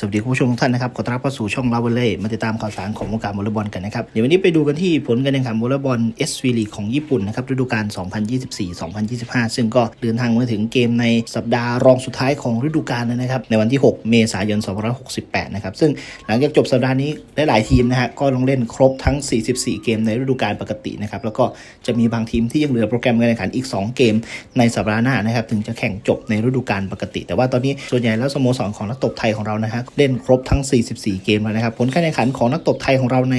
สวัสดีคุณผู้ชมทุกท่านนะครับ ขอต้อนรับเข้าสู่ช่องลาวเล่ มาติดตามข่าวสารของวงการวอลเลย์บอลกันนะครับ เดี๋ยววันนี้ไปดูกันที่ผลการแข่งขันวอลเลย์บอลเอสวีลีของญี่ปุ่นนะครับฤดูกาล 2024-2025 ซึ่งก็เดินทางมาถึงเกมในสัปดาห์รองสุดท้ายของฤดูกาลแล้วนะครับ ในวันที่ 6 เมษายน 2568 นะครับ ซึ่งหลังจากจบสัปดาห์นี้หลายๆทีมนะฮะก็ลงเล่นครบทั้ง 44 เกมในฤดูกาลปกตินะครับ แล้วก็จะมีบางทีมที่ยังเหลือโปรแกรมการแข่งขันอีก 2 เกมในสัปดาห์หน้านะครับ ถึงจะแข่งจบในฤดูกาลปกติ แต่ว่าตอนนี้ส่วนใหญ่แล้วสโมสรของนักตบไทยของเรานะฮะเล่นครบทั้ง 44 เกมแล้วนะครับ ผลการแข่งขันของนักตบไทยของเราใน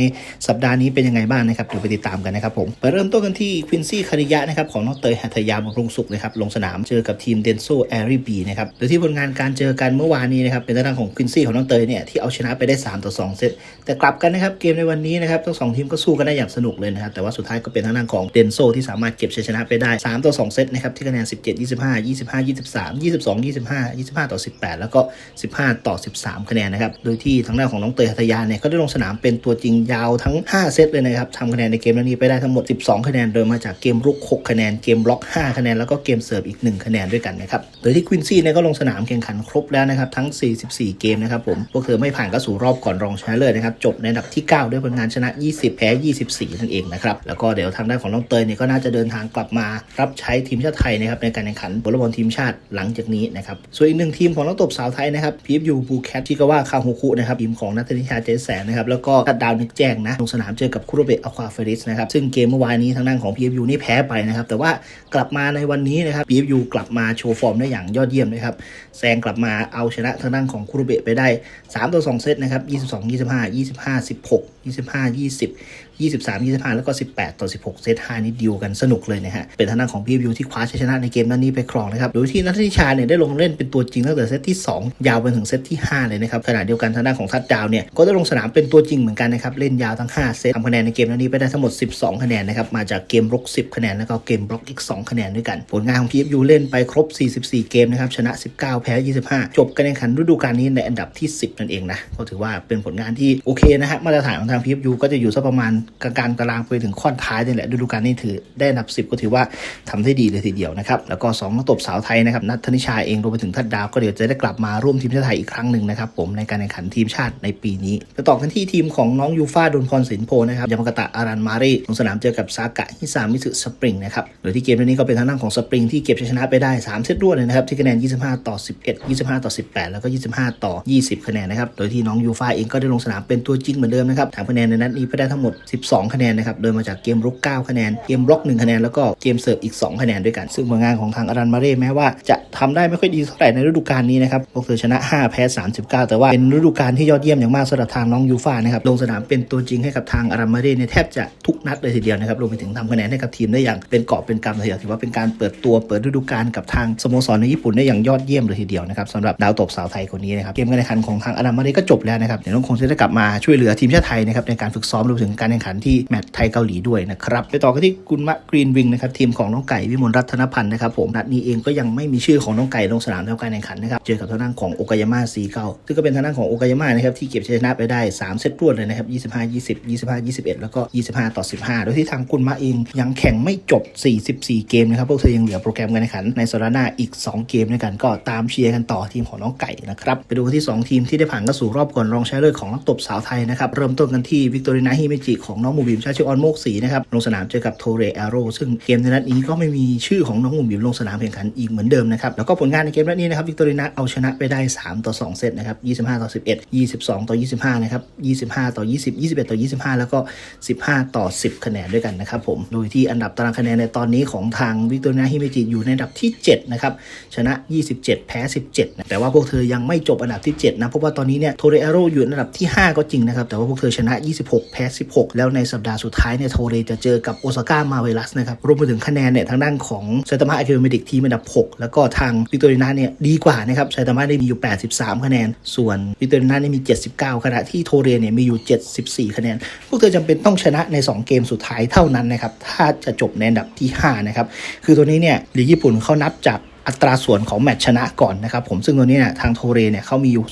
สัปดาห์นี้เป็นยังไงบ้างนะครับเดี๋ยวไปติดตามกันนะครับผมไปเริ่มต้นกันที่ควินซี่คาริยะนะครับของน้องเตยหัตยาบำรุงสุขนะครับลงสนามเจอกับทีมเดนโซแอรีบีนะครับโดยที่ผลงานการเจอกันเมื่อวานนี้นะครับเป็นทางด้านของควินซี่ของน้องเตยเนี่ยที่เอาชนะไปได้ 3 ต่อ 2 เซตแต่กลับกันนะครับเกมในวันนี้นะครับทั้งสองทีมก็สู้กันได้อย่างสนุกเลยนะครับแต่ว่าสุดท้ายก็เป็นทางด้านของเดนโซที่สามารถเก็บชัยชนะไปได้ 3 ต่อ 2 เซตนะครับที่คะแนน 17 25 25 23 22 25 25 ต่อ 18 แล้วก็ 15 ต่อ 13คะแนนนะครับ โดยที่ทางด้านของน้องเตยหัตยาเนี่ยก็ได้ลงสนามเป็นตัวจริงยาวทั้ง 5 เซตเลยนะครับทำคะแนนในเกมนี้ไปได้ทั้งหมด 12 คะแนน โดยมาจากเกมรุก 6 คะแนน เกมบล็อก 5 คะแนน แล้วก็เกมเสิร์ฟอีก 1 คะแนนด้วยกันนะครับ โดยที่ควินซี่เนี่ยก็ลงสนามแข่งขันครบแล้วนะครับทั้ง 44 เกมนะครับผม พวกเธอไม่ผ่านก็สู่รอบก่อนรองชนะเลิศนะครับ จบในอันดับที่ 9 ด้วยผลงานชนะ 20 แพ้ 24 นั่นเองนะครับ แล้วก็เดี๋ยวทางด้านของน้องเตยเนี่ยก็น่าจะเดินทางกลับมารับใช้ทีมชาติไทยนะครับในการแข่งขันวอลเลย์บอลทีมชาติหลังจากนี้นะครับส่วนอีกหนึ่งทีมของนักตบสาวไทยนะครับพีฟยูบูแคทที่ก็ว่าคาฮูคุนะครับทีมของนัทนิชาเจแสนนะครับแล้วก็ตัดดาวนึกแจ้งนะลงสนามเจอกับคุโรเบะอควาเฟริสนะครับซึ่งเกมเมื่อวานนี้ทางด้านของ PFU นี่แพ้ไปนะครับแต่ว่ากลับมาในวันนี้นะครับ PFU กลับมาโชว์ฟอร์มได้อย่างยอดเยี่ยมนะครับแซงกลับมาเอาชนะทางด้านของคุโรเบะไปได้3ต่อ2เซตนะครับ22 25 25 16 25 20 23 25 แล้วก็ 18 ต่อ 16 เซต5นี่ดิวกันสนุกเลยนะฮะ เป็นทางด้านของ PFU ที่คว้าชัยชนะในเกมนั้นนี้ไปครองนะครับ โดยที่นัทธิชาเนี่ยได้ลงเล่นเป็นตัวจริงตั้งแต่เซตที่ 2 ยาวไปถึงเซตที่ 5 เลยนะครับ ขณะเดียวกันทางด้านของทัดดาวเนี่ยก็ได้ลงสนามเป็นตัวจริงเหมือนกันนะครับ เล่นยาวทั้ง 5 เซตทำคะแนนในเกมนั้นนี้ไปได้ทั้งหมด 12 คะแนนนะครับ มาจากเกมรุก 10 คะแนนแล้วก็เกมบล็อกอีก 2 คะแนนด้วยกัน ผลงานของ PFU เล่นไปครบ 44 เกมนะครับ ชนะ 19 แพ้ 25 จบการแข่งขันฤดูกาลนี้ในอันดับที่ 10 นั่นเองนะ ก็ถือว่าเป็นผลงานที่โอเคนะฮะ มาตรฐานของทาง PFU ก็จะอยู่สักประมาณกลางๆตารางไปถึงค่อนท้ายนี่แหละฤดูกาลนี้ถือได้อันดับ 10 ก็ถือว่าทำได้ดีเลยทีเดียวนะครับแล้วก็2นักตบสาวไทยนะครับนัทธนิชาเองรวมไปถึงทัดดาวก็เดี๋ยวจะได้กลับมาร่วมทีมชาติไทยอีกครั้งหนึ่งนะครับผมในการแข่งขันทีมชาติในปีนี้ไปต่อกันที่ทีมของน้องยูฟาดนพรสินโพนะครับยามากตะอารันมารีลงสนามเจอกับซากะฮิซามิสึสปริงนะครับโดยที่เกมนี้ก็เป็นทางด้านของสปริงที่เก็บชัยชนะไปได้3เซตรวดเลยนะครับที่คะแนน 25 ต่อ 11 25 ต่อ 18 แล้วก็ 25 ต่อ 20 คะแนนนะครับโดยที่น้องยูฟาเองก็ได้ลงสนามเป็นตัวจริงเหมือนเดิมนะครับทำคะแนนในนัดนี้ไปได้ทั้งหมด12 คะแนนนะครับ โดยมาจากเกมรุก 9 คะแนน เกมบล็อก 1 คะแนน แล้วก็เกมเสิร์ฟอีก 2 คะแนนด้วยกัน ซึ่งผลงานของทางอารันมาเร่แม้ว่าจะทำได้ไม่ค่อยดีเท่าไหร่ในฤดูกาลนี้นะครับ พวกเธอชนะ 5 แพ้ 39 แต่ว่าเป็นฤดูกาลที่ยอดเยี่ยมอย่างมากสำหรับทางน้องยูฟ่านะครับ ลงสนามเป็นตัวจริงให้กับทางอารันมาเร่เนี่ยแทบจะทุกนัดเลยทีเดียวนะครับ รวมไปถึงทำคะแนนให้กับทีมได้อย่างเป็นเกาะเป็นกำเลยทีเดียวถือว่าเป็นการเปิดตัวเปิดฤดูกาลกับทางสโมสรในญี่ปุ่นได้อย่างยอดเยี่ยมเลยทีเดียวนะครับสำหรับดาวตบสาวไทยคนนี้นะครับเกมการแข่งขันของทางอารันมาเร่ก็จบแล้วนะครับเดี๋ยวน้องคงจะได้กลับมาช่วยเหลือทีมชาติไทยนะครับในการฝึกซ้อมรวมถึงการแข่งขันันที่แมตช์ไทยเกาหลีด้วยนะครับไปต่อกันที่กุนมะกรีนวิงนะครับทีมของน้องไก่วิมลรัตนพันธ์นะครับผมนัดนี้เองก็ยังไม่มีชื่อของน้องไก่ลงสนามในการแข่งขันนะครับเจอกับทางด้านของโอกายาม่าซีเก้าซึ่งก็เป็นทางด้านของโอกายาม่านะครับที่เก็บชัยชนะไปได้ 3 เซตรวดเลยนะครับ25 20 25 21 แล้วก็ 25 ต่อ 15 โดยที่ทางกุนมะเองยังแข่งไม่จบ 44 เกมนะครับพวกเธอยังเหลือโปรแกรมการแข่งขันในสัปดาห์หน้าอีก 2 เกมด้วยกันก็ตามเชียร์กันต่อทีมของน้องไก่นะครับไปดูกันที่ 2 ทีมที่ได้ผ่านเข้าสู่รอบก่อนรองชนะเลิศของนักตบสาวไทยนะครับเริ่มต้นกันที่วิกตอรินาฮิเมจิขของน้องมูบิมชาชิออนโมกศรีนะครับลงสนามเจอกับโทเรแอโรซึ่งเกมในนัดนี้ก็ไม่มีชื่อของน้องมูบิมลงสนามแข่งขันอีกเหมือนเดิมนะครับแล้วก็ผลงานในเกมนัดนี้นะครับวิกตอรินาเอาชนะไปได้ 3 ต่อ 2 เซตนะครับ 25 ต่อ 11 22 ต่อ 25 นะครับ 25 ต่อ 20 21 ต่อ 25 แล้วก็ 15 ต่อ 10 คะแนนด้วยกันนะครับผมโดยที่อันดับตารางคะแนนในตอนนี้ของทางวิกตอรินาฮิเมจิอยู่ในอันดับที่ 7 นะครับชนะ 27 แพ้ 17นะแต่ว่าพวกเธอยังไม่จบอันดับที่ 7 นะเพราะว่าตอนนี้เนี่ยโทเรเอโรอยู่อันดับที่ 5 ก็จริงนะครับแต่ว่าพวกเธอชนะ 26 แพ้ 16แล้วในสัปดาห์สุดท้ายเนี่ยโทเรจะเจอกับโอซาก้ามาเวลัสนะครับรวมไปถึงคะแนนเนี่ยทางด้านของไซตามะอะคาเมดิกทีมอันดับ 6 แล้วก็ทางวิกตอรินาเนี่ยดีกว่านะครับไซตามะได้มีอยู่ 83 คะแนน ส่วนวิกตอรินาเนี่ยมี 79 ขณะที่โทเรเนี่ยมีอยู่ 74 คะแนน พวกเธอจำเป็นต้องชนะใน 2 เกมสุดท้ายเท่านั้นนะครับถ้าจะจบในอันดับที่5นะครับคือตัวนี้เนี่ยลีกญี่ปุ่นเขานับจาก อัตราส่วนของแมตช์ชนะก่อนนะครับผมซึ่งตัวนี้เนี่ยทางโทเรเนี่ยเขามีอยู่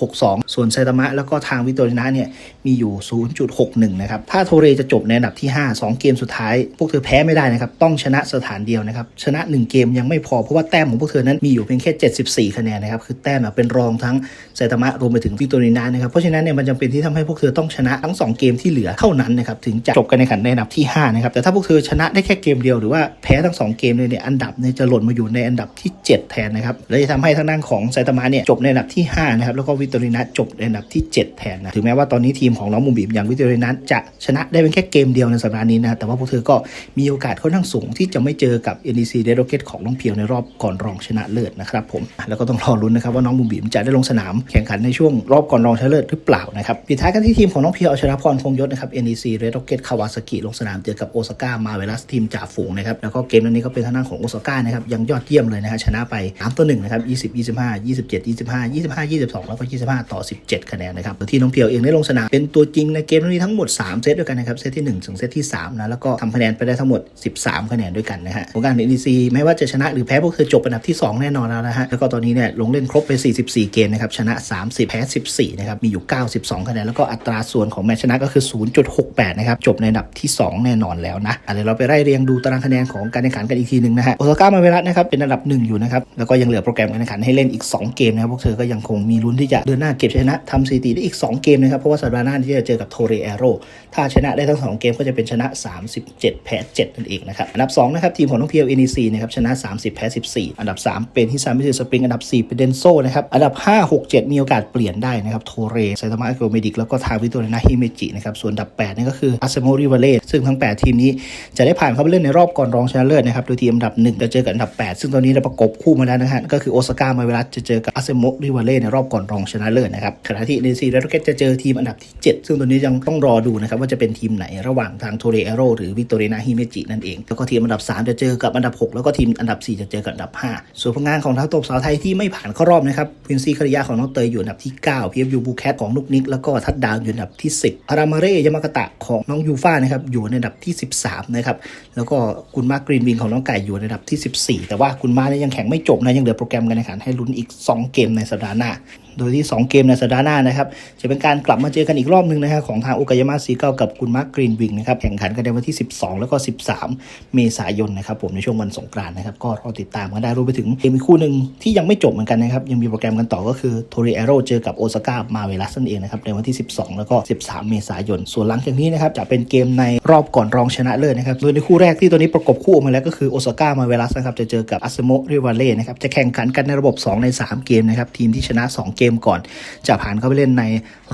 0.62 ส่วนไซตามะแล้วก็ทางวิโตรินะเนี่ยมีอยู่ 0.61 นะครับ ถ้าโทเรจะจบในอันดับที่ 5 2 เกมสุดท้าย พวกเธอแพ้ไม่ได้นะครับ ต้องชนะสถานเดียวนะครับ ชนะ 1 เกมยังไม่พอ เพราะว่าแต้มของพวกเธอนั้นมีอยู่เพียงแค่ 74 คะแนนนะครับ คือแต้มเป็นรองทั้งไซตามะรวมไปถึงวิโตรินะนะครับ เพราะฉะนั้นเนี่ยมันจำเป็นที่ทำให้พวกเธอต้องชนะทั้ง 2 เกมที่เหลือเท่านั้นนะครับถึงจะจบการแข่งขันในอันดับที่5นะครับแต่ถ้าพวกเธอชนะได้แค่เกมเดียวหรือว่าแพ้ทั้ง 2 เกมเลยเนี่ยอันดับเนี่ยจะหล่นมาอยู่ในอันดับทที่ 7 แทนนะครับและจะทำให้ทางด้านของไซตามะเนี่ยจบในอันดับที่5นะครับแล้วก็วิโตรินะจบในอันดับที่ 7 แทนนะถึงแม้ว่าตอนนี้ทีมของน้องมุมบีมอย่างวิโตรินะจะชนะได้เป็นแค่เกมเดียวในสัปดาห์นี้นะแต่ว่าพวกเธอก็มีโอกาสค่อนข้างสูงที่จะไม่เจอกับ NEC Red Rocket ของน้องเพียวในรอบก่อนรองชนะเลิศนะครับผมแล้วก็ต้องรอลุ้นนะครับว่าน้องมุมบีมจะได้ลงสนามแข่งขันในช่วงรอบก่อนรองชนะเลิศหรือเปล่านะครับปิดท้ายกันที่ทีมของน้องเพียวเอาชนะพรคงยศนะครับ NEC Red Rocket คาวาซากิลงสนามเจอกับโอซาก้ามาเวลัสทีมจ่าฝูงนะครับแล้วก็เกมนี้ก็เป็นทางด้านของโอซาก้านะครับยังยอดเยี่ยมเลยนะฮะชนะไป3ต่อ1นะครับ20 25 27 25 25 22 แล้วก็ 25 ต่อ 17 คะแนนนะครับที่น้องเพียวเองได้ลงสนามเป็นตัวจริงในเกมนี้ทั้งหมด 3 เซตด้วยกันนะครับเซตที่ 1 ถึงเซตที่3นะแล้วก็ทำคะแนนไปได้ทั้งหมด 13 คะแนนด้วยกันนะฮะผลการ NEC ไม่ว่าจะชนะหรือแพ้พวกเธอจบอันดับที่ 2 แน่นอนแล้วนะฮะแล้วก็ตอนนี้เนี่ยลงเล่นครบไป 44 เกมนะครับชนะ 30 แพ้ 14 นะครับมีอยู่ 92 คะแนนแล้วก็อัตราส่วนของแมตช์ชนะก็คือ 0.68 นะครับจบในอันดับที่ 2 แน่นอนแล้วนะอะเดี๋ยวเราไปไล่เรียงดูตารางคะแนนของการแข่งขันกันอีกทีหนึ่งนะฮะโอซาก้ามาเวลัสนะครับเป็นอันดับหนึ่งอยู่นะครับ แล้วก็ยังเหลือโปรแกรมการแข่งขันให้เล่นอีก 2 เกมนะครับ พวกเธอก็ยังคงมีลุ้นที่จะเดินหน้าเก็บชนะทำสถิติได้อีก 2 เกมนะครับ เพราะว่าสัปดาห์หน้าที่จะเจอกับโทเรแอโรถ้าชนะได้ทั้ง 2 เกมก็จะเป็นชนะ 37 แพ้ 7 นั่นเองนะครับ อันดับ2นะครับทีมของน้องเพียว NEC นะครับชนะ 30 แพ้ 14 อันดับ 3 เป็นฮิซามิสสปริง อันดับ 4 เป็นเดนโซนะครับ อันดับ 5 6 7 มีโอกาสเปลี่ยนได้นะครับโทเรไซตามะอโกเมดิกแล้วก็ทาวิโตเรนาฮิเมจินะครับส่วนอันดับ8นี่ก็คืออาเซโมริวาเล่ซึ่งทั้ง 8 ทีมนี้จะได้ผ่านเข้าไปเล่นในรอบก่อนรองชนะเลิศนะครับโดยทีมอันดับ1จะเจอกับอันดับ 8 ซึ่งตอนนี้เราประกบคู่มาแล้วนะฮะก็คือโอซาก้ามาเวลัสจะเจอกับอาเซโมริวาเล่ในรอบก่อนรองชนะเลิศนะครับขณะที่ NEC เรดเกตจะเจอทีมอันดับที่ 7 ซึ่งตัวนี้ยังต้องรอดูนะครับว่าจะเป็นทีมไหนระหว่างทางโทเรเอโรหรือวิโตเรนาฮิเมจินั่นเอง แล้วก็ทีมอันดับ 3 จะเจอกับอันดับ 6 แล้วก็ทีมอันดับ 4 จะเจอกับอันดับ 5 ส่วนผลงานของทัพตบสาวไทยที่ไม่ผ่านเข้ารอบนะครับพินซีคาริยาของน้องเตยอยู่อันดับที่9 PFU บูแคทของนุกนิกแล้วก็ทัดดาวอยู่อันดับที่ 10อารามาเรยามากตะของน้องยูฟ่านะครับอยู่ในอันดับที่ 13นะครับแล้วก็คุณมากรีนวิงของน้องไก่อยู่ในอันดับที่ 14 แต่ว่าคุณมานี่ยยังแข่งไม่จบนะยังเหลือโปรแกรมการแข่งขันให้ลุ้นอีก 2 เกมในสัปดาห์หน้าโดยที่ 2 เกมในสัปดาห์หน้านะครับ จะเป็นการกลับมาเจอกันอีกรอบหนึ่งนะครับของทางโอกายามาซีเก้ากับคุณมาร์กกรีนวิงนะครับแข่งขันกันในวันที่ 12 แล้วก็ 13 เมษายนนะครับผมในช่วงวันสงกรานต์นะครับก็รอติดตามกันได้รวมไปถึงเกมอีกคู่หนึ่งที่ยังไม่จบเหมือนกันนะครับยังมีโปรแกรมกันต่อก็คือโทริเอโรเจอกับโอซาก้ามาเวลัสนั่นเองนะครับในวันที่ 12 แล้วก็ 13 เมษายน ส่วนหลังจากนี้นะครับจะเป็นเกมในรอบก่อนรองชนะเลิศนะครับโดยในคู่แรกที่ตัวนี้ประกบคู่ออกมาแล้วก็คือโอซาก้ามาเวลัสนะครับจะเจอกับอาเซโมริวาเล่นะครับจะแข่งขันกันในระบบ 2 ใน 3 เกมนะครับทีมที่ชนะ 2 เกกมก่อน จะผ่านเข้าไปเล่นใน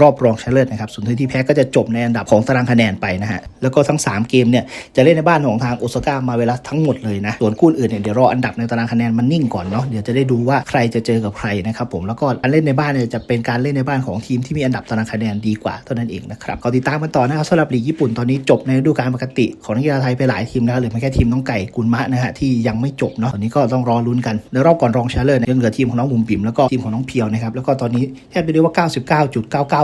รอบรองชนะเลิศนะครับส่วนทีมที่แพ้ก็จะจบในอันดับของตารางคะแนนไปนะฮะแล้วก็ทั้ง 3 เกมเนี่ยจะเล่นในบ้านของทางโอซาก้ามาเวลัสทั้งหมดเลยนะส่วนคู่อื่นเนี่ยเดี๋ยวรออันดับในตารางคะแนนมันนิ่งก่อนเนาะเดี๋ยวจะได้ดูว่าใครจะเจอกับใครนะครับผมแล้วก็การเล่นในบ้านเนี่ยจะเป็นการเล่นในบ้านของทีมที่มีอันดับตารางคะแนนดีกว่าเท่านั้นเองนะครับก็ติดตามกันต่อนะครับสำหรับลีกญี่ปุ่นตอนนี้จบในฤดูกาลปกติ ของนักกีฬาไทยไปหลายทีมแล้วหรือไม่แค่ทีมน้องไก่กุลมะนะฮะที่ยังไม่จบเนาะตอนนี้ก็ต้องรอลุ้นกันในรอบก่อนรองชนะเลิศเนี่ยเหลือทีมของน้องบุ๋มบิ๋มแล้วก็ทีมของน้องเพียวนะครับแล้วก็ตอนนี้แทบจะเรียกว่า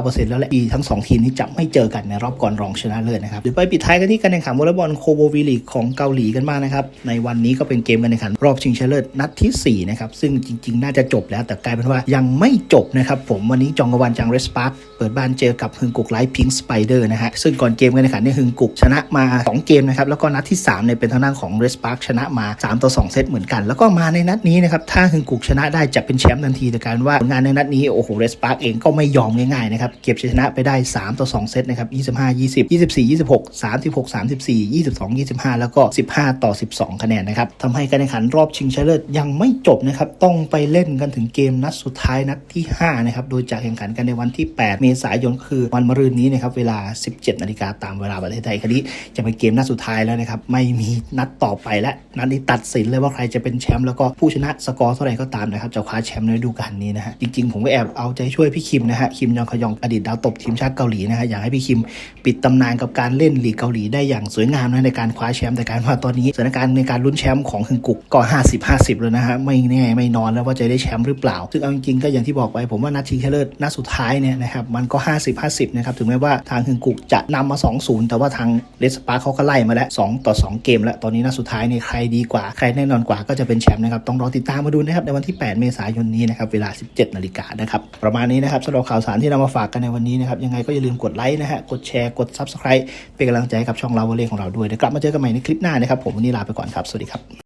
99.99%แล้วแหละทีทั้งสองทีมนี้จะไม่เจอกันในรอบก่อนรองชนะเลิศนะครับเดี๋ยวไปปิดท้ายกันที่การแข่งขันวอลเลย์บอลโคโบวีลีกของเกาหลีกันบ้างนะครับในวันนี้ก็เป็นเกมการแข่งขันรอบชิงชนะเลิศนัดที่4นะครับซึ่งจริง ๆ น่าจะจบแล้วแต่กลายเป็นว่ายังไม่จบนะครับผมวันนี้จองกวันจังเรสปาร์คเปิดบ้านเจอกับฮึงกุกไลท์พิงค์สไปเดอร์นะฮะซึ่งก่อนเกมการแข่งขันเนี่ยฮึงกุกชนะมา 2 เกมนะครับแล้วก็นัดที่3เนี่ยเป็นทางด้านของเรสปาร์คชนะมา3ต่อ2เซตเหมือนกัน แล้วก็มาในนัดนี้นะครับถ้าฮึงกุกชนะได้จะเป็นแชมป์ทันทีแต่การว่าผลงานในนัดนี้โอ้โหเรสปาร์คเองก็ไม่ยอมง่ายๆนะครับเก็บชัยชนะไปได้ 3 ต่อ 2 เซตนะครับ25 20 24 26 36 34 22 25 แล้วก็ 15 ต่อ 12 คะแนนนะครับทำให้การแข่งขันรอบชิงชนะเลิศยังไม่จบนะครับต้องไปเล่นกันถึงเกมนัดสุดท้ายนัดที่ 5 นะครับ โดยจะแข่งขันกันในวันที่ 8 เมษายนคือวันมะรืนนี้นะครับเวลา 17 นาฬิกาตามเวลาประเทศไทยคราวนี้จะเป็นเกมนัดสุดท้ายแล้วนะครับไม่มีนัดต่อไปและนัดนี้ตัดสินเลยว่าใครจะเป็นแชมป์แล้วก็ผู้ชนะสกอร์เท่าไหร่ก็ตามนะครับจะคว้าแชมป์ในฤดูกาลนี้นะฮะจริงๆผมก็แอบเอาใจช่วยพี่คิมนะฮะคิมยองขยองอดีตดาวตบทีมชาติเกาหลีนะฮะอยากให้พี่คิมปิดตำนานกับการเล่นลีกเกาหลีได้อย่างสวยงามนะในการคว้าแชมป์แต่การว่าตอนนี้สถานการณ์ในการลุ้นแชมป์ของฮึงกุกก็ 50 50แล้วนะฮะไม่แน่ไม่นอนแล้วว่าจะได้แชมป์หรือเปล่า ซึ่งเอาจริงๆก็อย่างที่บอกไปผมว่านัดชิงชนะเลิศนัดสุดท้ายเนี่ยนะครับมันก็ 50 50นะครับถึงแม้ว่าทางฮึงกุกจะนำมา 2-0 แต่ว่าทางเลสปาร์เขาก็ไล่มาแล้ว2ต่อ 2 เกม แล้วตอนนี้นัดสุดท้ายเนี่ยใครดีกว่าใครแน่นอนกว่าก็จะเป็นแชมป์นะครับต้องรอติดตามมาดูนะครับในวันที่ 8 เมษายนนี้นะครับเวลา 17นาฬิกานะครับ ประมาณนี้นะครับสำหรับข่าวสารที่นำมาฝากกันในวันนี้นะครับ ยังไงก็อย่าลืมกดไลค์นะฮะ กดแชร์ กด Subscribe เป็นกำลังใจให้กับช่องเราวอลเล่ของเราด้วยเดี๋ยวกลับมาเจอกันใหม่ในคลิปหน้านะครับ ผมวันนี้ลาไปก่อนครับ สวัสดีครับ